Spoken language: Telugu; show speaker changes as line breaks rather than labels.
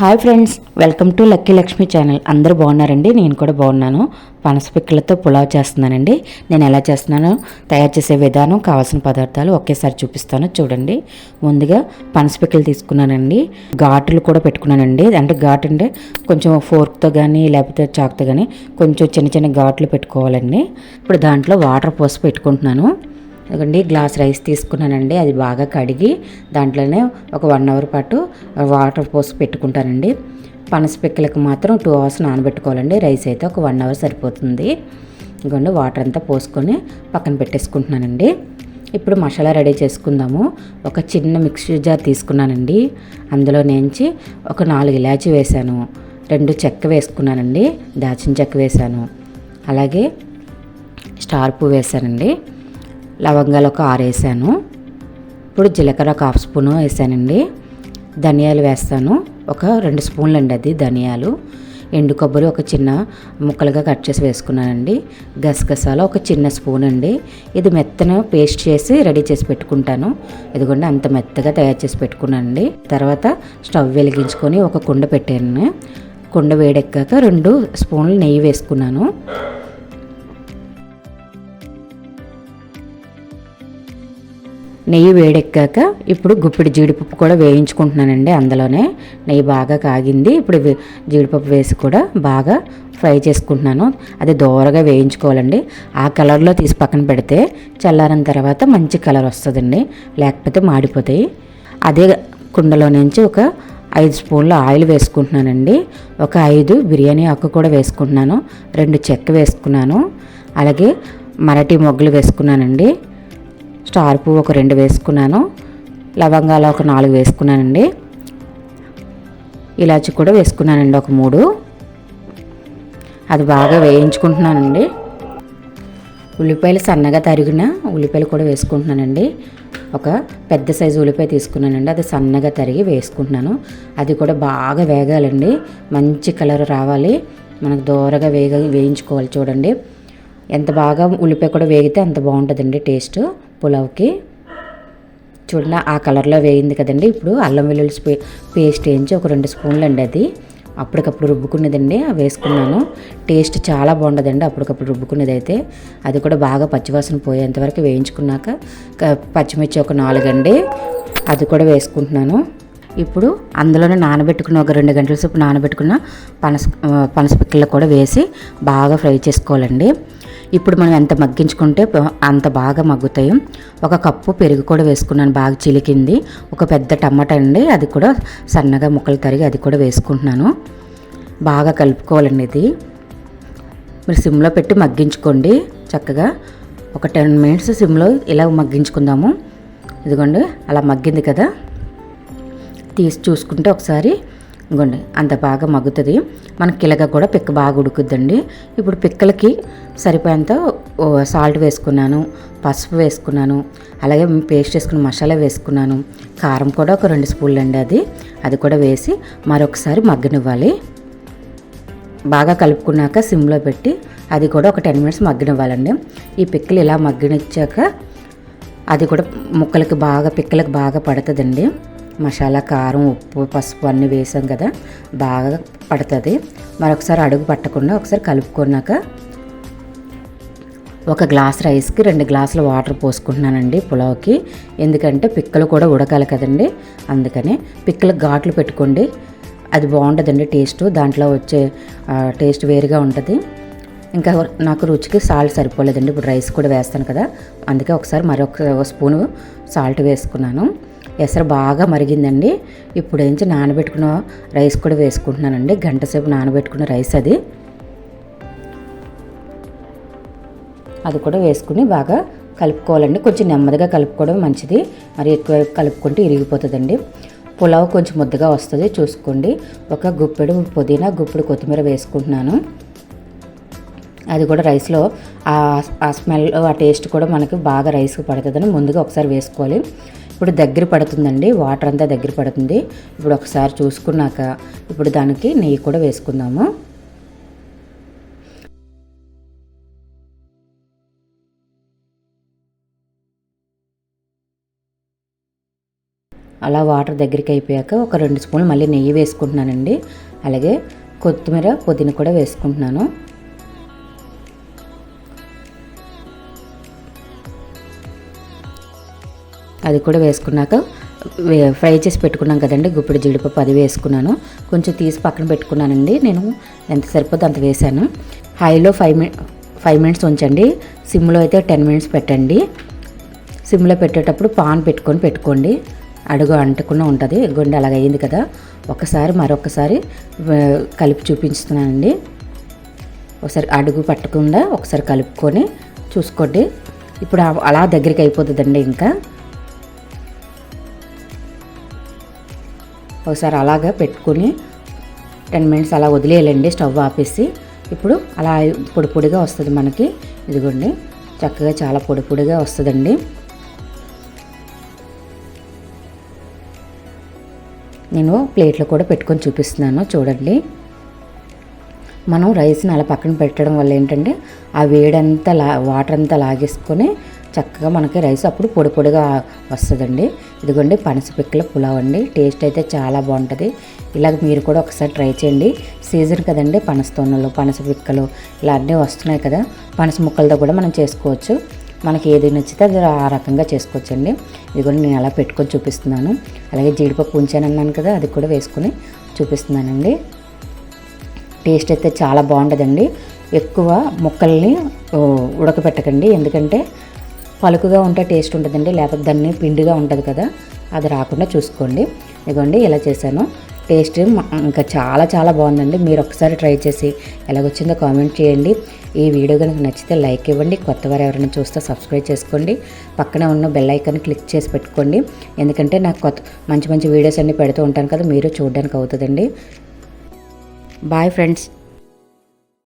Hi friends welcome to lucky Lakshmi channel. అందరూ బాగున్నారండి? నేను కూడా బాగున్నాను. పనస పిక్కలతో పులావ్ చేస్తున్నానండి. నేను ఎలా చేస్తున్నానో తయారు చేసే విధానం కావాల్సిన పదార్థాలు ఒకేసారి చూపిస్తాను. చూడండి. ముందుగా పనస పిక్కలు తీసుకున్నానండి. ఘాటులు కూడా పెట్టుకున్నానండి. అంటే ఘాటు అంటే కొంచెం ఫోర్క్తో కానీ లేకపోతే చాక్తో కానీ కొంచెం చిన్న చిన్న ఘాట్లు పెట్టుకోవాలండి. ఇప్పుడు దాంట్లో వాటర్ పోసి పెట్టుకుంటున్నాను. ఎందుకండి గ్లాస్ రైస్ తీసుకున్నానండి. అది బాగా కడిగి దాంట్లోనే ఒక వన్ అవర్ పాటు వాటర్ పోసి పెట్టుకుంటానండి. పనస పిక్కలకు మాత్రం టూ అవర్స్ నానబెట్టుకోవాలండి. రైస్ అయితే ఒక వన్ అవర్ సరిపోతుంది. ఇదిగోండి వాటర్ అంతా పోసుకొని పక్కన పెట్టేసుకుంటున్నానండి. ఇప్పుడు మసాలా రెడీ చేసుకుందాము. ఒక చిన్న మిక్సీ జార్ తీసుకున్నానండి. అందులో నుంచి ఒక నాలుగు ఇలాచి వేశాను. రెండు చెక్క వేసుకున్నానండి. దాచిన చెక్క వేశాను. అలాగే స్టార్ పువ్వు వేశానండి. లవంగాలు ఒక ఆరు వేసాను. ఇప్పుడు జీలకర్ర ఒక హాఫ్ స్పూన్ వేసానండి. ధనియాలు వేస్తాను. ఒక రెండు స్పూన్లు అండి అది ధనియాలు. ఎండు కొబ్బరి ఒక చిన్న ముక్కలుగా కట్ చేసి వేసుకున్నానండి. గసగసాలు ఒక చిన్న స్పూన్ అండి ఇది మెత్తన పేస్ట్ చేసి రెడీ చేసి పెట్టుకుంటాను. ఇదిగోండి అంత మెత్తగా తయారు చేసి పెట్టుకున్నానండి. తర్వాత స్టవ్ వెలిగించుకొని ఒక కుండ పెట్టాను. కుండ వేడెక్కాక రెండు స్పూన్లు నెయ్యి వేసుకున్నాను. నెయ్యి వేడెక్కాక ఇప్పుడు గుప్పిడి జీడిపప్పు కూడా వేయించుకుంటున్నానండి అందులోనే. నెయ్యి బాగా కాగింది. ఇప్పుడు జీడిపప్పు వేసి కూడా బాగా ఫ్రై చేసుకుంటున్నాను. అది దోరగా వేయించుకోవాలండి. ఆ కలర్లో తీసి పక్కన పెడితే చల్లారిన తర్వాత మంచి కలర్ వస్తుందండి. లేకపోతే మాడిపోతాయి. అదే కుండలో నుంచి ఒక ఐదు స్పూన్ల ఆయిల్ వేసుకుంటున్నానండి. ఒక ఐదు బిర్యానీ ఆకు కూడా వేసుకుంటున్నాను. రెండు చెక్క వేసుకున్నాను. అలాగే మరటి మొగ్గలు వేసుకున్నానండి. స్టార్ పువ్వు ఒక రెండు వేసుకున్నాను. లవంగాలు ఒక నాలుగు వేసుకున్నానండి. ఇలాచి కూడా వేసుకున్నానండి ఒక మూడు. అది బాగా వేయించుకుంటున్నానండి. ఉల్లిపాయలు సన్నగా తరిగిన ఉల్లిపాయలు కూడా వేసుకుంటున్నానండి. ఒక పెద్ద సైజు ఉల్లిపాయ తీసుకున్నానండి. అది సన్నగా తరిగి వేసుకుంటున్నాను. అది కూడా బాగా వేగాలండి. మంచి కలర్ రావాలి. మనకు దూరగా వేగ వేయించుకోవాలి చూడండి. ఎంత బాగా ఉల్లిపాయ కూడా వేగితే అంత బాగుంటుందండి టేస్ట్. పులావ్కి. చూడండి ఆ కలర్లో వేయింది కదండి. ఇప్పుడు అల్లం వెల్లుల్లి పేస్ట్ వేయించి ఒక రెండు స్పూన్లు అండి అది. అప్పటికప్పుడు రుబ్బుకున్నదండి వేసుకున్నాను. టేస్ట్ చాలా బాగుంటుందండి అప్పటికప్పుడు రుబ్బుకున్నది అయితే అది కూడా బాగా పచ్చివాసన పోయేంతవరకు వేయించుకున్నాక పచ్చిమిర్చి ఒక నాలుగండి. అది కూడా వేసుకుంటున్నాను. ఇప్పుడు అందులోనే నానబెట్టుకున్న ఒక రెండు గంటల సేపు నానబెట్టుకున్న పనస పనస పిక్కలు కూడా వేసి బాగా ఫ్రై చేసుకోవాలండి. ఇప్పుడు మనం ఎంత మగ్గించుకుంటే అంత బాగా మగ్గుతాయి. ఒక కప్పు పెరుగు కూడా వేసుకున్నాను బాగా చిలికింది. ఒక పెద్ద టమాటా అండి అది కూడా సన్నగా ముక్కలు తరిగి అది కూడా వేసుకుంటున్నాను. బాగా కలుపుకోవాలండి ఇది. మీరు సిమ్లో పెట్టి మగ్గించుకోండి చక్కగా. ఒక టెన్ మినిట్స్ సిమ్లో ఇలా మగ్గించుకుందాము. ఇదిగోండి అలా మగ్గింది కదా. తీసి చూసుకుంటే ఒకసారి ఇంకోండి అంత బాగా మగ్గుతుంది. మనకి కిలక కూడా పిక్క బాగా ఉడుకుద్దండి. ఇప్పుడు పిక్కలకి సరిపోయేంత సాల్ట్ వేసుకున్నాను పసుపు వేసుకున్నాను అలాగే పేస్ట్ వేసుకున్న మసాలా వేసుకున్నాను. కారం కూడా ఒక రెండు స్పూన్లు అండి అది. అది కూడా వేసి మరొకసారి మగ్గనివ్వాలి. బాగా కలుపుకున్నాక సిమ్లో పెట్టి అది కూడా ఒక టెన్ మినిట్స్ మగ్గనివ్వాలండి. ఈ పిక్కలు ఇలా మగ్గనిచ్చాక అది కూడా ముక్కలకి బాగా పిక్కలకి బాగా పడుతుందండి. మసాలా కారం ఉప్పు పసుపు అన్నీ వేసాం కదా బాగా పడుతుంది. మరొకసారి అడుగు పట్టకుండా ఒకసారి కలుపుకున్నాక ఒక గ్లాస్ రైస్కి రెండు గ్లాసుల వాటర్ పోసుకుంటున్నానండి పులావ్కి. ఎందుకంటే పిక్కలు కూడా ఉడకాలి కదండి. అందుకని పిక్కలు ఘాట్లు పెట్టుకోండి. అది బాగుంటుందండి టేస్ట్. దాంట్లో వచ్చే టేస్ట్ వేరుగా ఉంటుంది. ఇంకా నాకు రుచికి సాల్ట్ సరిపోలేదండి. ఇప్పుడు రైస్ కూడా వేస్తాను కదా. అందుకే ఒకసారి మరొక స్పూను సాల్ట్ వేసుకున్నాను. ఎసరు బాగా మరిగిందండి. ఇప్పుడు ఏంచి నానబెట్టుకున్న రైస్ కూడా వేసుకుంటున్నానండి. గంట సేపు నానబెట్టుకున్న రైస్ అది. అది కూడా వేసుకుని బాగా కలుపుకోవాలండి. కొంచెం నెమ్మదిగా కలుపుకోవడం మంచిది. మరి ఎక్కువ కలుపుకుంటే ఇరిగిపోతుందండి. పులావ్ కొంచెం ముద్దగా వస్తుంది. చూసుకోండి. ఒక గుప్పెడు పుదీనా గుప్పెడు కొత్తిమీర వేసుకుంటున్నాను. అది కూడా రైస్లో ఆ స్మెల్ ఆ టేస్ట్ కూడా మనకి బాగా రైస్కి పడుతుందని ముందుగా ఒకసారి వేసుకోవాలి. ఇప్పుడు దగ్గర పడుతుందండి. వాటర్ అంతా దగ్గర పడుతుంది. ఇప్పుడు ఒకసారి చూసుకున్నాక ఇప్పుడు దానికి నెయ్యి కూడా వేసుకుందాము. అలా వాటర్ దగ్గరికి అయిపోయాక ఒక రెండు స్పూన్లు మళ్ళీ నెయ్యి వేసుకుంటున్నానండి. అలాగే కొత్తిమీర పుదీనా కూడా వేసుకుంటున్నాను. అది కూడా వేసుకున్నాక ఫ్రై చేసి పెట్టుకున్నాం కదండి గుప్పిడి జీడిపప్పు అది వేసుకున్నాను. కొంచెం తీసి పక్కన పెట్టుకున్నానండి నేను ఎంత సరిపోతే అంత వేసాను హైలో ఫైవ్ మినిట్ ఫైవ్ మినిట్స్ ఉంచండి సిమ్లో అయితే టెన్ మినిట్స్ పెట్టండి. సిమ్లో పెట్టేటప్పుడు పాన్ పెట్టుకొని పెట్టుకోండి. అడుగు అంటకుండా ఉంటుంది గుండె అలాగ అయింది కదా. ఒకసారి మరొకసారి కలిపి చూపించుతున్నానండి. ఒకసారి అడుగు పట్టకుండా ఒకసారి కలుపుకొని చూసుకోండి. ఇప్పుడు అలా దగ్గరికి అయిపోతుందండి ఇంకా. ఒకసారి అలాగా పెట్టుకొని టెన్ మినిట్స్ అలా వదిలేయాలండి స్టవ్ ఆపేసి. ఇప్పుడు అలా పొడి పొడిగా వస్తుంది మనకి. ఇదిగోండి చక్కగా చాలా పొడి పొడిగా వస్తుందండి. నేను ప్లేట్లో కూడా పెట్టుకొని చూపిస్తున్నాను చూడండి. మనం రైస్ని అలా పక్కన పెట్టడం వల్ల ఏంటంటే ఆ వేడంతా లా వాటర్ అంతా లాగేసుకొని చక్కగా మనకి రైస్ అప్పుడు పొడి పొడిగా వస్తుందండి. ఇదిగోండి పనస పిక్కల పులావ్ అండి. టేస్ట్ అయితే చాలా బాగుంటుంది. ఇలాగ మీరు కూడా ఒకసారి ట్రై చేయండి. సీజన్ కదండి పనస తొన్నలు పనస పిక్కలు ఇలా అన్నీ వస్తున్నాయి కదా. పనస ముక్కలతో కూడా మనం చేసుకోవచ్చు. మనకి ఏది నచ్చితే అది ఆ రకంగా చేసుకోవచ్చండి. ఇదిగోండి నేను అలా పెట్టుకొని చూపిస్తున్నాను. అలాగే జీడిపప్పు ఉంచాను అన్నాను కదా అది కూడా వేసుకొని చూపిస్తున్నానండి. టేస్ట్ అయితే చాలా బాగుంటుందండి. ఎక్కువ ముక్కల్ని ఉడకబెట్టకండి ఉడకపెట్టకండి. ఎందుకంటే పలుకుగా ఉంటే టేస్ట్ ఉంటుందండి లేకపోతే దాన్ని పిండిగా ఉంటుంది కదా అది రాకుండా చూసుకోండి. ఇదిగోండి ఇలా చేశాను. టేస్ట్ ఇంకా చాలా చాలా బాగుందండి. మీరు ఒకసారి ట్రై చేసి ఎలాగొచ్చిందో కామెంట్ చేయండి. ఈ వీడియో కనుక నచ్చితే లైక్ ఇవ్వండి. కొత్త వారు ఎవరైనా చూస్తే సబ్స్క్రైబ్ చేసుకోండి. పక్కనే ఉన్న బెల్ ఐకాన్ క్లిక్ చేసి పెట్టుకోండి. ఎందుకంటే నాకు కొత్త మంచి మంచి వీడియోస్ అన్నీ పెడుతూ ఉంటాను కదా మీరు చూడడానికి అవుతుందండి. Bye friends.